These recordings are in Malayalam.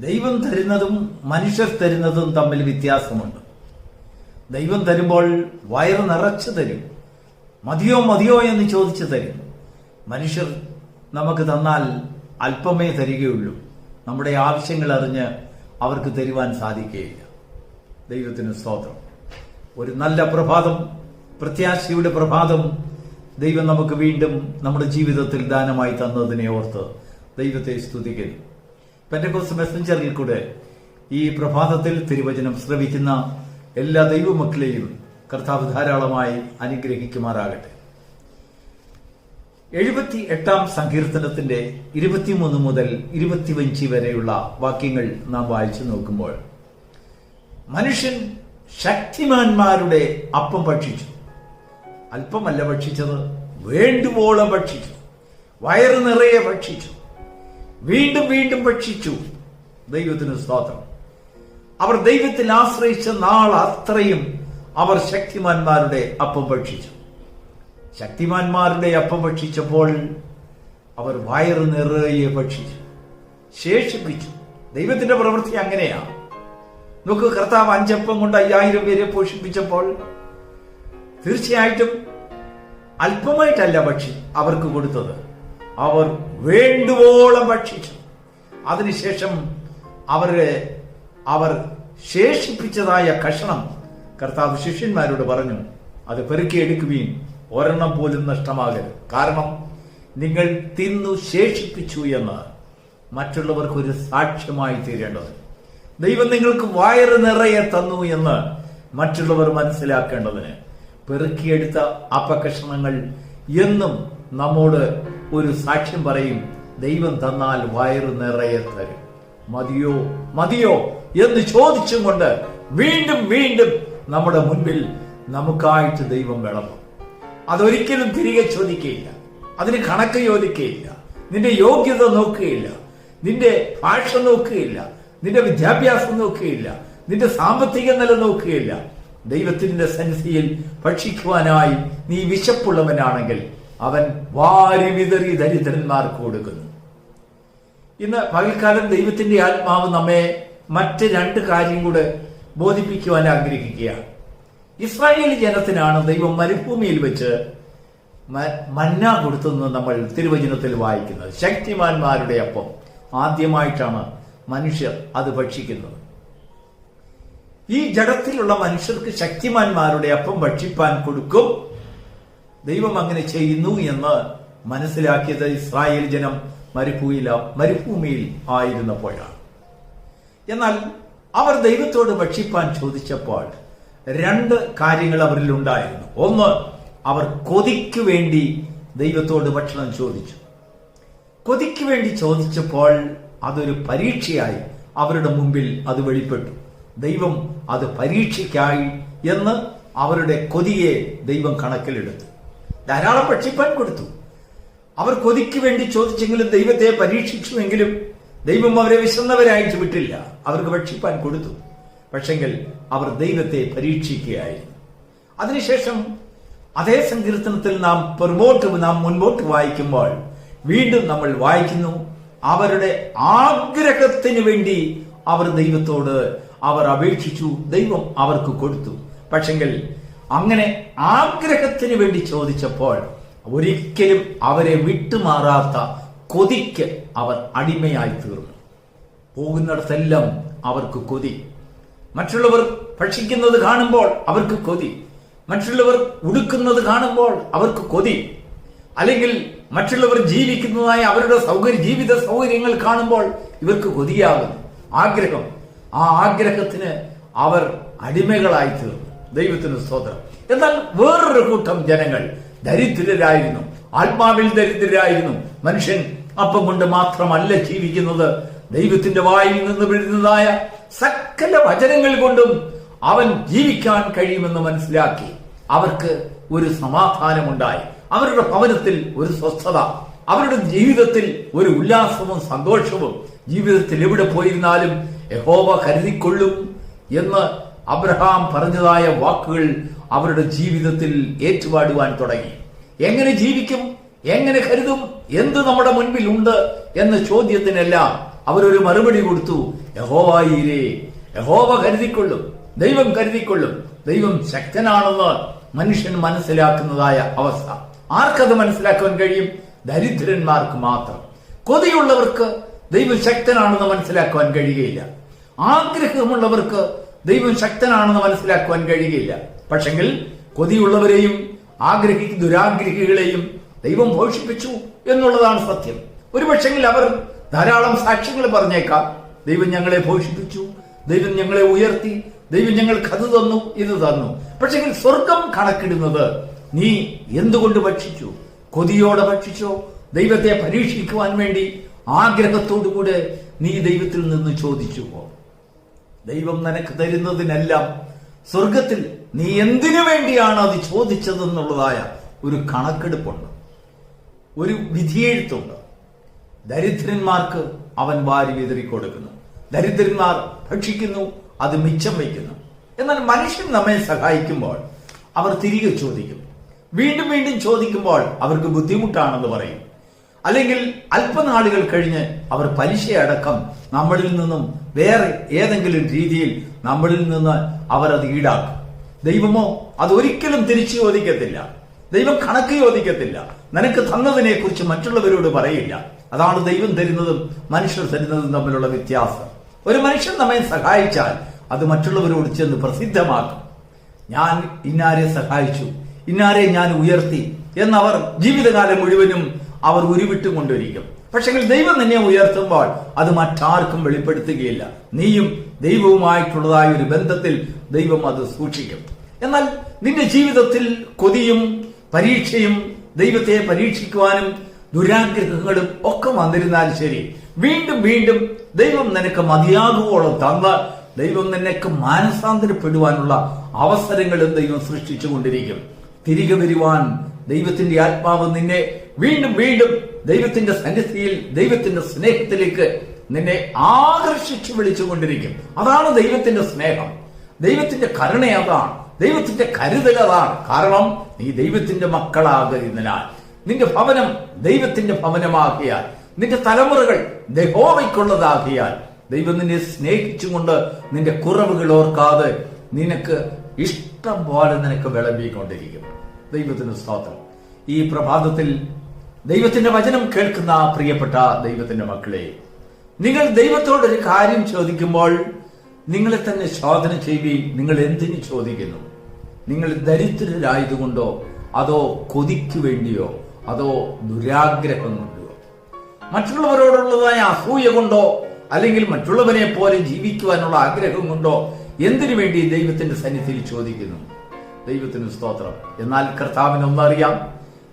ദൈവം തരുന്നതും മനുഷ്യർ തരുന്നതും തമ്മിൽ വ്യത്യാസമുണ്ട്. ദൈവം തരുമ്പോൾ വയറ് നിറച്ചു തരും. മതിയോ മതിയോ എന്ന് ചോദിച്ചു തരും. മനുഷ്യർ നമുക്ക് തന്നാൽ അല്പമേ തരികയുള്ളൂ. നമ്മുടെ ആവശ്യങ്ങൾ അറിഞ്ഞ് അവർക്ക് തരുവാൻ സാധിക്കുകയില്ല. ദൈവത്തിന് സ്തോത്രം. ഒരു നല്ല പ്രഭാതം പ്രത്യാശയുടെ പ്രഭാതം ദൈവം നമുക്ക് വീണ്ടും നമ്മുടെ ജീവിതത്തിൽ ദാനമായി തന്നതിനെ ഓർത്ത് ദൈവത്തെ സ്തുതിക്കുന്നു. പെൻഡക്കോസ് മെസ്സഞ്ചറിൽ കൂടെ ഈ പ്രഭാതത്തിൽ തിരുവചനം ശ്രവിക്കുന്ന എല്ലാ ദൈവമക്കളെയും കർത്താവ് ധാരാളമായി അനുഗ്രഹിക്കുമാറാകട്ടെ. എഴുപത്തി എട്ടാം സങ്കീർത്തനത്തിന്റെ ഇരുപത്തിമൂന്ന് മുതൽ ഇരുപത്തിയഞ്ച് വരെയുള്ള വാക്യങ്ങൾ നാം വായിച്ചു നോക്കുമ്പോൾ മനുഷ്യൻ ശക്തിമാന്മാരുടെ അപ്പം ഭക്ഷിച്ചു. അല്പമല്ല ഭക്ഷിച്ചത് വേണ്ടുവോളം ഭക്ഷിച്ചു. വയറ് നിറയെ ഭക്ഷിച്ചു. വീണ്ടും വീണ്ടും ഭക്ഷിച്ചു. ദൈവത്തിന് സ്തോത്രം. അവർ ദൈവത്തിൽ ആശ്രയിച്ച നാൾ അത്രയും അവർ ശക്തിമാന്മാരുടെ അപ്പം ഭക്ഷിച്ചു. ശക്തിമാന്മാരുടെ അപ്പം ഭക്ഷിച്ചപ്പോൾ അവർ വയറ് നിറയെ ഭക്ഷിച്ചു. ശേഷിപ്പിച്ചു. ദൈവത്തിന്റെ പ്രവൃത്തി അങ്ങനെയാണ് നോക്ക് കർത്താവ് അഞ്ചപ്പം കൊണ്ട് അയ്യായിരം പേരെ പോഷിപ്പിച്ചപ്പോൾ തീർച്ചയായിട്ടും അല്പമായിട്ടല്ല ഭക്ഷി അവർക്ക് കൊടുത്തത്. അവർ വേണ്ടുവോളം ഭക്ഷിച്ചു. അതിനുശേഷം അവരെ അവർ ശേഷിപ്പിച്ചതായ കഷണം കർത്താവ് ശിഷ്യന്മാരോട് പറഞ്ഞു അത് പെറുക്കി പെറുക്കിയെടുക്കുവീൻ ഒരെണ്ണം പോലും നഷ്ടമാകരുത്. കാരണം നിങ്ങൾ തിന്നു ശേഷിപ്പിച്ചു എന്ന് മറ്റുള്ളവർക്ക് ഒരു സാക്ഷ്യമായി തീരേണ്ടത്. ദൈവം നിങ്ങൾക്ക് വയറ് നിറയെ തന്നു എന്ന് മറ്റുള്ളവർ മനസ്സിലാക്കേണ്ടതിന് പെറുക്കിയെടുത്ത അപ്പകഷ്ണങ്ങൾ എന്നും നമ്മോട് ഒരു സാക്ഷ്യം പറയും ദൈവം തന്നാൽ വയറു നിറയെ തരും. മതിയോ? മതിയോ? എന്ന് ചോദിച്ചും കൊണ്ട് വീണ്ടും വീണ്ടും നമ്മുടെ മുൻപിൽ നമുക്കായിട്ട് ദൈവം വിളമ്പും. അതൊരിക്കലും തിരികെ ചോദിക്കുകയില്ല അതിന് കണക്ക് ചോദിക്കുകയില്ല നിന്റെ യോഗ്യത നോക്കുകയില്ല. നിന്റെ ഭാഷ നോക്കുകയില്ല. നിന്റെ വിദ്യാഭ്യാസം നോക്കുകയില്ല. നിന്റെ സാമ്പത്തിക നില നോക്കുകയില്ല. ദൈവത്തിന്റെ സന്നിധിയിൽ ഭക്ഷിക്കുവാനായി നീ വിശപ്പുള്ളവനാണെങ്കിൽ അവൻ വാരി വിതറി ദരിദ്രന്മാർക്ക് കൊടുക്കുന്നു. ഇന്ന് പകൽക്കാലം ദൈവത്തിന്റെ ആത്മാവ് നമ്മെ മറ്റ് രണ്ട് കാര്യം കൂടെ ബോധിപ്പിക്കുവാൻ ആഗ്രഹിക്കുകയാണ്. ഇസ്രായേൽ ജനത്തിനാണ് ദൈവം മരുഭൂമിയിൽ വെച്ച് മന്ന കൊടുത്തെന്ന് നമ്മൾ തിരുവചനത്തിൽ വായിക്കുന്നത്. ശക്തിമാന്മാരുടെ അപ്പം. ആദ്യമായിട്ടാണ് മനുഷ്യർ അത് ഭക്ഷിക്കുന്നത്. ഈ ജഡത്തിലുള്ള മനുഷ്യർക്ക് ശക്തിമാന്മാരുടെ അപ്പം ഭക്ഷിപ്പാൻ കൊടുക്കും. ദൈവം അങ്ങനെ ചെയ്യുന്നു എന്ന് മനസ്സിലാക്കിയത് ഇസ്രായേൽ ജനം മരുഭൂമിയില മരുഭൂമിയിൽ ആയിരുന്നപ്പോഴാണ്. എന്നാൽ അവർ ദൈവത്തോട് ഭക്ഷിപ്പാൻ ചോദിച്ചപ്പോൾ രണ്ട് കാര്യങ്ങൾ അവരിൽ ഉണ്ടായിരുന്നു. ഒന്ന് അവർ കൊതിക്ക് വേണ്ടി ദൈവത്തോട് ഭക്ഷണം ചോദിച്ചു. കൊതിക്ക് വേണ്ടി ചോദിച്ചപ്പോൾ അതൊരു പരീക്ഷയായി അവരുടെ മുമ്പിൽ അത് വെളിപ്പെട്ടു. ദൈവം അത് പരീക്ഷയ്ക്കായി എന്ന് അവരുടെ കൊതിയെ ദൈവം കണക്കിലെടുത്തു. ധാരാളം ഭക്ഷിപ്പാൻ കൊടുത്തു. അവർ കൊതിക്ക് വേണ്ടി ചോദിച്ചെങ്കിലും ദൈവത്തെ പരീക്ഷിച്ചുവെങ്കിലും ദൈവം അവരെ വിശന്നവരായിട്ട് വിട്ടില്ല അവർക്ക് ഭക്ഷിപ്പാൻ കൊടുത്തു. പക്ഷെങ്കിൽ അവർ ദൈവത്തെ പരീക്ഷിക്കുകയായിരുന്നു. അതിനുശേഷം അതേ സങ്കീർത്തനത്തിൽ നാം പുറമോട്ട് നാം മുൻപോട്ട് വായിക്കുമ്പോൾ വീണ്ടും നമ്മൾ വായിക്കുന്നു അവരുടെ ആഗ്രഹത്തിന് വേണ്ടി അവർ ദൈവത്തോട് അവർ അപേക്ഷിച്ചു ദൈവം അവർക്ക് കൊടുത്തു. പക്ഷെങ്കിൽ അങ്ങനെ ആഗ്രഹത്തിന് വേണ്ടി ചോദിച്ചപ്പോൾ ഒരിക്കലും അവരെ വിട്ടുമാറാത്ത കൊതിക്ക് അവർ അടിമയായി തീർന്നു. പോകുന്നിടത്തെല്ലാം അവർക്ക് കൊതി. മറ്റുള്ളവർ ഭക്ഷിക്കുന്നത് കാണുമ്പോൾ അവർക്ക് കൊതി. മറ്റുള്ളവർ ഉടുക്കുന്നത് കാണുമ്പോൾ അവർക്ക് കൊതി. അല്ലെങ്കിൽ മറ്റുള്ളവർ ജീവിക്കുന്നതായ അവരുടെ സൗകര്യ ജീവിത സൗകര്യങ്ങൾ കാണുമ്പോൾ ഇവർക്ക് കൊതിയാകുന്നു. ആഗ്രഹം. ആ ആഗ്രഹത്തിന് അവർ അടിമകളായി തീർന്നു. ദൈവത്തിന് സ്തോത്രം. എന്നാൽ വേറൊരു കൂട്ടം ജനങ്ങൾ ദരിദ്രരായിരുന്നു. ആത്മാവിൽ ദരിദ്രരായിരുന്നു. മനുഷ്യൻ അപ്പം കൊണ്ട് മാത്രമല്ല ജീവിക്കുന്നത്. ദൈവത്തിന്റെ വായിൽ നിന്ന് വരുന്നതായ സകല വചനങ്ങൾ കൊണ്ടും അവൻ ജീവിക്കാൻ കഴിയുമെന്ന് മനസ്സിലാക്കി. അവർക്ക് ഒരു സമാധാനമുണ്ടായി. അവരുടെ ഭവനത്തിൽ ഒരു സ്വസ്ഥത. അവരുടെ ജീവിതത്തിൽ ഒരു ഉല്ലാസവും സന്തോഷവും ജീവിതത്തിൽ എവിടെ പോയിരുന്നാലും യഹോവ കരുതിക്കൊള്ളും എന്ന് അബ്രഹാം പറഞ്ഞതായ വാക്കുകൾ അവരുടെ ജീവിതത്തിൽ ഏറ്റുപാടുവാൻ തുടങ്ങി. എങ്ങനെ ജീവിക്കും? എങ്ങനെ കരുതും? എന്ത് നമ്മുടെ മുൻപിൽ ഉണ്ട്? എന്ന ചോദ്യത്തിനെല്ലാം അവരൊരു മറുപടി കൊടുത്തു. യഹോവായിരേ യഹോവ കരുതിക്കൊള്ളും ദൈവം കരുതിക്കൊള്ളും. ദൈവം ശക്തനാണെന്ന് മനുഷ്യൻ മനസ്സിലാക്കുന്നതായ അവസ്ഥ. ആർക്കത് മനസ്സിലാക്കുവാൻ കഴിയും? ദരിദ്രന്മാർക്ക് മാത്രം. കൊതിയുള്ളവർക്ക് ദൈവം ശക്തനാണെന്ന് മനസ്സിലാക്കുവാൻ കഴിയുകയില്ല. ആഗ്രഹമുള്ളവർക്ക് ദൈവം ശക്തനാണെന്ന് മനസ്സിലാക്കുവാൻ കഴിയുകയില്ല. പക്ഷെങ്കിൽ കൊതിയുള്ളവരെയും ആഗ്രഹി ദുരാഗ്രഹികളെയും ദൈവം പോഷിപ്പിച്ചു എന്നുള്ളതാണ് സത്യം. ഒരുപക്ഷെങ്കിൽ അവർ ധാരാളം സാക്ഷ്യങ്ങൾ പറഞ്ഞേക്കാം. ദൈവം ഞങ്ങളെ പോഷിപ്പിച്ചു ദൈവം ഞങ്ങളെ ഉയർത്തി ദൈവം ഞങ്ങൾക്ക് അത് തന്നു ഇത് തന്നു. പക്ഷെങ്കിൽ സ്വർഗം കണക്കിടുന്നത് നീ എന്തുകൊണ്ട് ഭക്ഷിച്ചു? കൊതിയോടെ ഭക്ഷിച്ചോ? ദൈവത്തെ പരീക്ഷിക്കുവാൻ വേണ്ടി ആഗ്രഹത്തോടു കൂടെ നീ ദൈവത്തിൽ നിന്ന് ചോദിച്ചു പോ ദൈവം നിനക്ക് തരുന്നതിനെല്ലാം സ്വർഗത്തിൽ നീ എന്തിനു വേണ്ടിയാണ് അത് ചോദിച്ചതെന്നുള്ളതായ ഒരു കണക്കെടുപ്പുണ്ട്. ഒരു വിധിയെഴുത്തുണ്ട്. ദരിദ്രന്മാർക്ക് അവൻ വാരി വിതറി കൊടുക്കുന്നു. ദരിദ്രന്മാർ ഭക്ഷിക്കുന്നു അത് മിച്ചം വയ്ക്കുന്നു. എന്നാൽ മനുഷ്യൻ നമ്മെ സഹായിക്കുമ്പോൾ അവർ തിരികെ ചോദിക്കും. വീണ്ടും വീണ്ടും ചോദിക്കുമ്പോൾ അവർക്ക് ബുദ്ധിമുട്ടാണെന്ന് പറയും. അല്ലെങ്കിൽ അല്പനാളുകൾ കഴിഞ്ഞ് അവർ പലിശയടക്കം നമ്മളിൽ നിന്നും വേറെ ഏതെങ്കിലും രീതിയിൽ നമ്മളിൽ നിന്ന് അവർ അത് ഈടാക്കും. ദൈവമോ അത് ഒരിക്കലും തിരിച്ചു ചോദിക്കത്തില്ല. ദൈവം കണക്ക് ചോദിക്കത്തില്ല. നിനക്ക് തന്നതിനെ കുറിച്ച് മറ്റുള്ളവരോട് പറയില്ല. അതാണ് ദൈവം തരുന്നതും മനുഷ്യർ തരുന്നതും തമ്മിലുള്ള വ്യത്യാസം. ഒരു മനുഷ്യൻ നമ്മെ സഹായിച്ചാൽ അത് മറ്റുള്ളവരോട് ചെന്ന് പ്രസിദ്ധമാക്കും. ഞാൻ ഇന്നാരെ സഹായിച്ചു ഇന്നാരെ ഞാൻ ഉയർത്തി എന്നവർ ജീവിതകാലം മുഴുവനും അവർ ഉരുവിട്ട് കൊണ്ടിരിക്കും പക്ഷെങ്കിൽ ദൈവം നിന്നെ ഉയർത്തുമ്പോൾ അത് മറ്റാർക്കും വെളിപ്പെടുത്തുകയില്ല. നീയും ദൈവവുമായിട്ടുള്ളതായ ഒരു ബന്ധത്തിൽ ദൈവം അത് സൂക്ഷിക്കും. എന്നാൽ നിന്റെ ജീവിതത്തിൽ കൊതിയും പരീക്ഷയും ദൈവത്തെ പരീക്ഷിക്കുവാനും ദുരാഗ്രഹങ്ങളും ഒക്കെ വന്നിരുന്നാൽ ശരി. വീണ്ടും വീണ്ടും ദൈവം നിനക്ക് മതിയാകുവോളം തന്ന ദൈവം നിനക്ക് മാനസാന്തരപ്പെടുവാനുള്ള അവസരങ്ങളും ദൈവം സൃഷ്ടിച്ചു കൊണ്ടിരിക്കും. തിരികെ വരുവാൻ ദൈവത്തിന്റെ ആത്മാവ് നിന്നെ വീണ്ടും വീണ്ടും ദൈവത്തിന്റെ സന്നിധിയിൽ ദൈവത്തിന്റെ സ്നേഹത്തിലേക്ക് നിന്നെ ആകർഷിച്ചു വിളിച്ചുകൊണ്ടിരിക്കും. അതാണ് ദൈവത്തിന്റെ സ്നേഹം. ദൈവത്തിന്റെ കരുണ അതാണ്. ദൈവത്തിന്റെ കരുതൽ അതാണ്. കാരണം നീ ദൈവത്തിന്റെ മക്കളാകുന്നതിനാൽ നിന്റെ ഭവനം ദൈവത്തിന്റെ ഭവനമാകിയാൽ നിന്റെ തലമുറകൾ ദഹോവയ്ക്കുള്ളതാകിയാൽ ദൈവം നിന്നെ സ്നേഹിച്ചുകൊണ്ട് നിന്റെ കുറവുകൾ ഓർക്കാതെ നിനക്ക് ഇഷ്ടം പോലെ നിനക്ക് വിളമ്പിക്കൊണ്ടിരിക്കും. ദൈവത്തിന് സ്തോത്രം. ഈ പ്രഭാതത്തിൽ ദൈവത്തിന്റെ വചനം കേൾക്കുന്ന പ്രിയപ്പെട്ട ദൈവത്തിന്റെ മക്കളെ നിങ്ങൾ ദൈവത്തോടൊരു കാര്യം ചോദിക്കുമ്പോൾ നിങ്ങളെ തന്നെ ശോധന ചെയ്യുകയും നിങ്ങൾ എന്തിനു ചോദിക്കുന്നു? നിങ്ങൾ ദരിദ്രരായതുകൊണ്ടോ അതോ കൊതിക്ക് വേണ്ടിയോ അതോ ദുരാഗ്രഹം കൊണ്ടോ? മറ്റുള്ളവരോടുള്ളതായ അസൂയ കൊണ്ടോ അല്ലെങ്കിൽ മറ്റുള്ളവരെ പോലെ ജീവിക്കുവാനുള്ള ആഗ്രഹം കൊണ്ടോ എന്തിനു വേണ്ടി ദൈവത്തിന്റെ സന്നിധിയിൽ ചോദിക്കുന്നു? ദൈവത്തിന് സ്തോത്രം. എന്നാൽ കർത്താവിന് ഒന്നറിയാം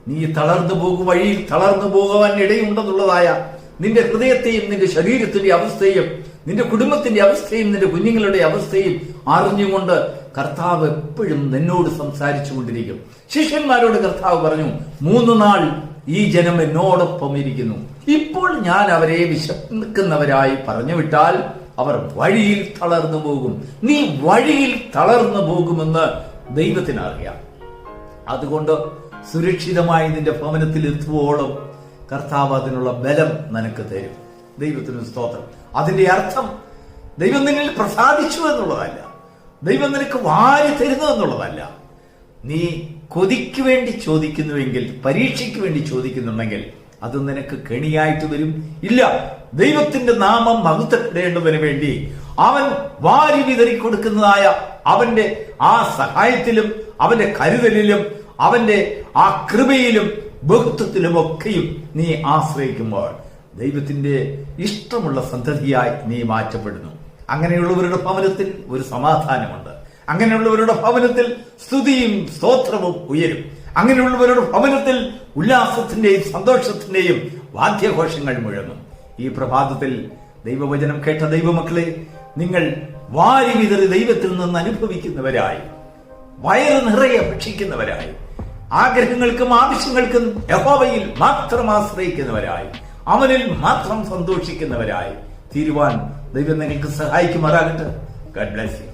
നീ തളർന്നു പോകും വഴിയിൽ തളർന്നു പോകുവാൻ ഇടയുണ്ടെന്നുള്ളതായ നിന്റെ ഹൃദയത്തെയും നിന്റെ ശരീരത്തിന്റെ അവസ്ഥയും നിന്റെ കുടുംബത്തിന്റെ അവസ്ഥയും നിന്റെ കുഞ്ഞുങ്ങളുടെ അവസ്ഥയും അറിഞ്ഞുകൊണ്ട് കർത്താവ് എപ്പോഴും നിന്നോട് സംസാരിച്ചു കൊണ്ടിരിക്കും. ശിഷ്യന്മാരോട് കർത്താവ് പറഞ്ഞു മൂന്ന് നാൾ ഈ ജനം എന്നോടൊപ്പം ഇരിക്കുന്നു. ഇപ്പോൾ ഞാൻ അവരെ വിശക്കുന്നവരായി പറഞ്ഞു വിട്ടാൽ അവർ വഴിയിൽ തളർന്നു പോകും. നീ വഴിയിൽ തളർന്നു പോകുമെന്ന് ദൈവത്തിന് അറിയാം അതുകൊണ്ട് സുരക്ഷിതമായി നിന്റെ ഭവനത്തിൽ എത്തുവോളം കർത്താവ് അതിനുള്ള ബലം നിനക്ക് തരും. ദൈവത്തിന് സ്തോത്രം. അതിന്റെ അർത്ഥം ദൈവം നിന്നിൽ പ്രസാദിച്ചു എന്നുള്ളതല്ല. ദൈവം നിനക്ക് വാരി തരുന്നു എന്നുള്ളതല്ല. നീ കൊതിക്ക് വേണ്ടി ചോദിക്കുന്നുവെങ്കിൽ പരീക്ഷയ്ക്ക് വേണ്ടി ചോദിക്കുന്നുണ്ടെങ്കിൽ അത് നിനക്ക് കെണിയായിട്ട് വരും. ഇല്ല ദൈവത്തിന്റെ നാമം മഹത്വപ്പെടേണ്ടതിന് വേണ്ടി അവൻ വാരി വിതറി കൊടുക്കുന്നതായ അവന്റെ ആ സഹായത്തിലും അവന്റെ കരുതലിലും അവന്റെ ആ കൃപയിലും ബഹുത്വത്തിലും ഒക്കെയും നീ ആശ്രയിക്കുമ്പോൾ ദൈവത്തിന്റെ ഇഷ്ടമുള്ള സന്തതിയായി നീ മാറ്റപ്പെടുന്നു. അങ്ങനെയുള്ളവരുടെ ഭവനത്തിൽ ഒരു സമാധാനമുണ്ട്. അങ്ങനെയുള്ളവരുടെ ഭവനത്തിൽ സ്തുതിയും സ്തോത്രവും ഉയരും. അങ്ങനെയുള്ളവരുടെ ഭവനത്തിൽ ഉല്ലാസത്തിന്റെയും സന്തോഷത്തിന്റെയും വാദ്യഘോഷങ്ങൾ മുഴങ്ങും. ഈ പ്രഭാതത്തിൽ ദൈവവചനം കേട്ട ദൈവമക്കളെ നിങ്ങൾ വാരി വിതറി ദൈവത്തിൽ നിന്ന് അനുഭവിക്കുന്നവരായി. വയറ് നിറയെ ഭക്ഷിക്കുന്നവരായി. ആഗ്രഹങ്ങൾക്കും ആവശ്യങ്ങൾക്കും യഹോവയിൽ മാത്രം ആശ്രയിക്കുന്നവരായി. അവനിൽ മാത്രം സന്തോഷിക്കുന്നവരായി. തീരുവാൻ ദൈവം നിങ്ങൾക്ക് സഹായിക്കുമാറാകട്ടെ. Garh bless you